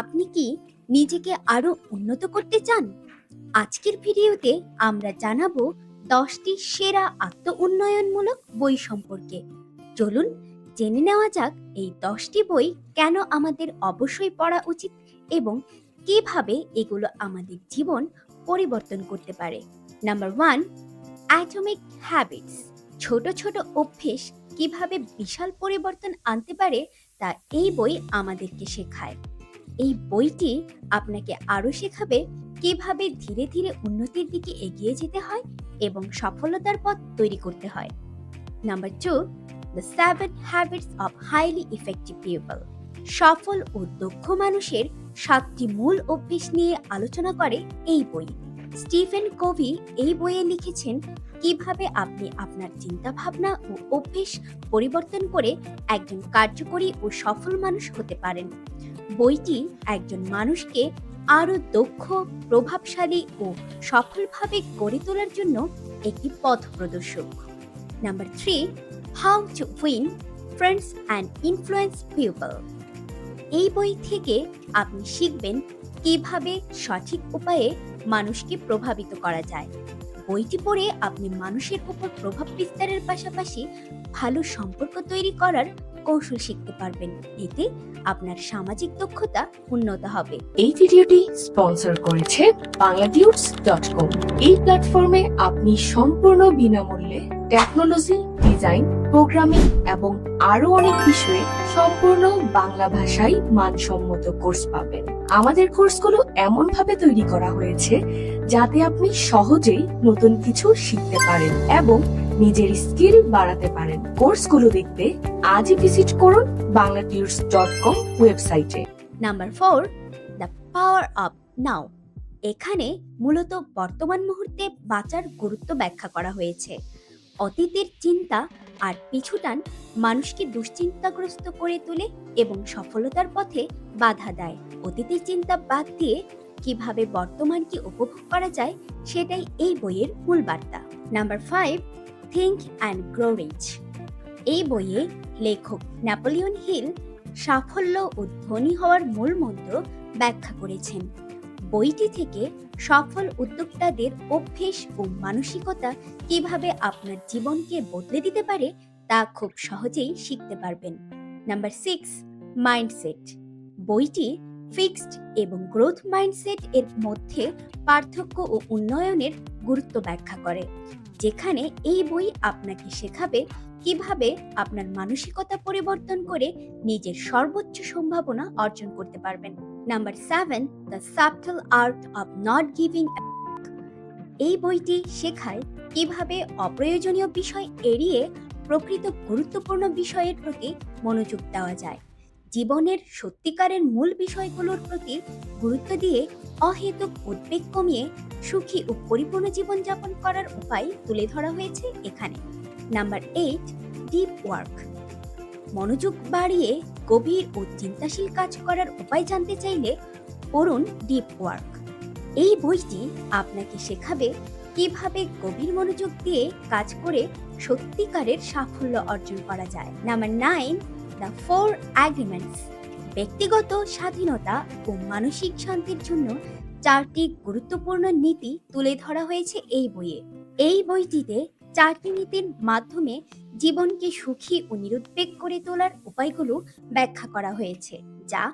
আপনি কি নিজেকে আরও উন্নত করতে চান? আজকের ভিডিওতে আমরা জানাব দশটি সেরা আত্ম উন্নয়নমূলক বই সম্পর্কে। চলুন জেনে নেওয়া যাক এই দশটি বই কেন আমাদের অবশ্যই পড়া উচিত এবং কীভাবে এগুলো আমাদের জীবন পরিবর্তন করতে পারে। Number one, atomic habits. ছোট ছোট অভ্যেস কীভাবে বিশাল পরিবর্তন আনতে পারে তা এই বই আমাদেরকে শেখায়। এই বইটি আপনাকে আরও শেখাবে কীভাবে ধীরে ধীরে উন্নতির দিকে এগিয়ে যেতে হয় এবং সফলতার পথ তৈরি করতে হয়। Number two, the seven habits of highly effective people. সফল ও দক্ষ মানুষের সাতটি মূল অভ্যেস নিয়ে আলোচনা করে এই বই। স্টিফেন কোভি এই বইয়ে লিখেছেন কীভাবে আপনি আপনার চিন্তা ভাবনা ও অভ্যেস পরিবর্তন করে একজন কার্যকরী ও সফল মানুষ হতে পারেন। বইটি একজন মানুষকে আরও দক্ষ, প্রভাবশালী ও সফলভাবে গড়ে তোলার জন্য একটি পথ প্রদর্শক। Number three, how to win friends and influence people. এই বই থেকে আপনি শিখবেন কীভাবে সঠিক উপায়ে মানুষকে প্রভাবিত করা যায়। বইটি পড়ে আপনি মানুষের উপর প্রভাব বিস্তারের পাশাপাশি ভালো সম্পর্ক তৈরি করার কৌশল শিখতে পারবেন। এতে আপনার সামাজিক দক্ষতা উন্নত হবে। এই ভিডিওটি স্পন্সর করেছে বাংলাটিউটস এই প্ল্যাটফর্মে আপনি সম্পূর্ণ বিনামূল্যে টেকনোলজি, ডিজাইন, প্রোগ্রামিং এবং আরও অনেক বিষয়ে সম্পূর্ণ বাংলা ভাষায় মানসম্মত কোর্স পাবেন। আমাদের কোর্সগুলো এমন ভাবে তৈরি করা হয়েছে যাতে আপনি সহজেই নতুন কিছু শিখতে পারেন এবং নিজের স্কিল বাড়াতে পারেন। কোর্সগুলো দেখতে আজই ভিজিট করুন ডট কম ওয়েবসাইটে number four the power of now এখানে মূলত বর্তমান মুহূর্তে বাঁচার গুরুত্ব ব্যাখ্যা করা হয়েছে। অতীতের চিন্তা আর পিছুটান মানুষকে দুশ্চিন্তাগ্রস্ত করে তোলে এবং সফলতার পথে বাধা দেয়। অতীতের চিন্তা বাদ দিয়ে কীভাবে বর্তমানকে উপভোগ করা যায় সেটাই এই বইয়ের মূল বার্তা। Number five think and grow rich এই বইয়ে লেখক ন্যাপোলিয়ন হিল সাফল্য ও ধনী হওয়ার মূল মন্ত্র ব্যাখ্যা করেছেন। বইটি থেকে সফল উদ্যোক্তাদের অভ্যেস ও মানসিকতা কীভাবে আপনার জীবনকে বদলে দিতে পারে, তা খুব সহজেই শিখতে পারবেন। Number six, mindset. বইটি ফিক্সড এবং গ্রোথ মাইন্ডসেট এর মধ্যে পার্থক্য ও উন্নয়নের গুরুত্ব ব্যাখ্যা করে, যেখানে এই বই আপনাকে শেখাবে কীভাবে আপনার মানসিকতা পরিবর্তন করে নিজের সর্বোচ্চ সম্ভাবনা অর্জন করতে পারবেন। Number seven, the subtle art of not giving এই বইটি শেখায় কীভাবে অপ্রয়োজনীয় বিষয় এড়িয়ে প্রকৃত গুরুত্বপূর্ণ বিষয়ের প্রতি মনোযোগ দেওয়া যায়। জীবনের সত্যিকারের মূল বিষয়গুলোর প্রতি গুরুত্ব দিয়ে অহেতুক উদ্বেগ কমিয়ে সুখী ও পরিপূর্ণ জীবনযাপন করার উপায় তুলে ধরা হয়েছে এখানে। নাম্বার এইট ডিপ ওয়ার্ক মনোযোগ বাড়িয়ে গভীর ও চিন্তাশীল কাজ করার উপায় জানতে চাইলে পড়ুন ডিপ ওয়ার্ক এই বইটি আপনাকে শেখাবে কীভাবে গভীর মনোযোগ দিয়ে কাজ করে সত্যিকারের সাফল্য অর্জন করা যায়। Number nine the four agreements ব্যক্তিগত স্বাধীনতা ও মানসিক শান্তির জন্য চারটি গুরুত্বপূর্ণ নীতি তুলে ধরা হয়েছে এই বইয়ে। এই বইটিতে চারটি নীতির মাধ্যমে জীবনকে সুখী ও নিরুদ্বেগ করে তোলার উপায়গুলো ব্যাখ্যা করা হয়েছে, যা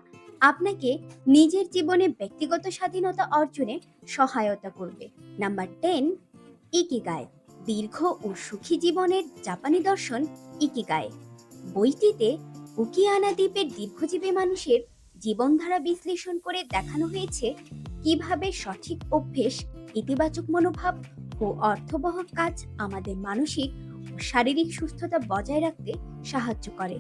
আপনাকে নিজের জীবনে ব্যক্তিগত স্বাধীনতা অর্জনে সহায়তা করবে। নাম্বার টেন, ইকিগায়, দীর্ঘ ও সুখী জীবনের জাপানি দর্শন ইকিগায়। বইটিতে উকিয়ানা দ্বীপের দীর্ঘজীবী মানুষের জীবনধারা বিশ্লেষণ করে দেখানো হয়েছে কীভাবে সঠিক অভ্যেস, ইতিবাচক মনোভাব ও অর্থবহ কাজ আমাদের মানসিক ও শারীরিক সুস্থতা বজায় রাখতে সাহায্য করে।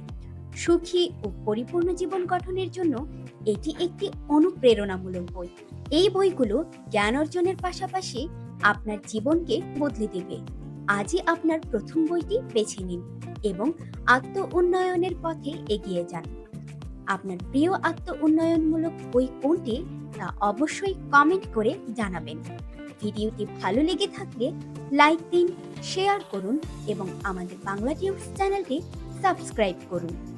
সুখী ও পরিপূর্ণ জীবন গঠনের জন্য এটি একটি অনুপ্রেরণামূলক বই। এই বইগুলো জ্ঞান অর্জনের পাশাপাশি আপনার জীবনকে বদলে দেবে। আজই আপনার প্রথম বইটি বেছে নিন এবং আত্ম উন্নয়নের পথে এগিয়ে যান। আপনার প্রিয় আত্ম উন্নয়নমূলক বই কোনটি তা অবশ্যই কমেন্ট করে জানাবেন। ভিডিওটি ভালো লেগে থাকলে লাইক দিন, শেয়ার করুন এবং আমাদের বাংলা টিউবস চ্যানেলটি সাবস্ক্রাইব করুন।